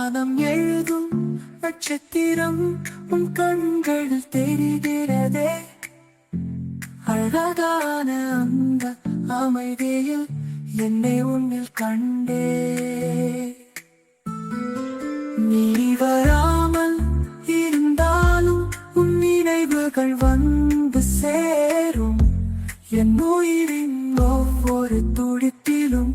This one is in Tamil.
வானம் எழுதும் நட்சத்திரம் உன் கண்கள் தெரிகிறதே. அழகான அந்த அமைதியில் என்னை உன்னில் கண்டே. நீ வராமல் இருந்தாலும் உன் நினைவுகள் வந்து சேரும். என் உயிரின் ஒவ்வொரு துடிப்பிலும்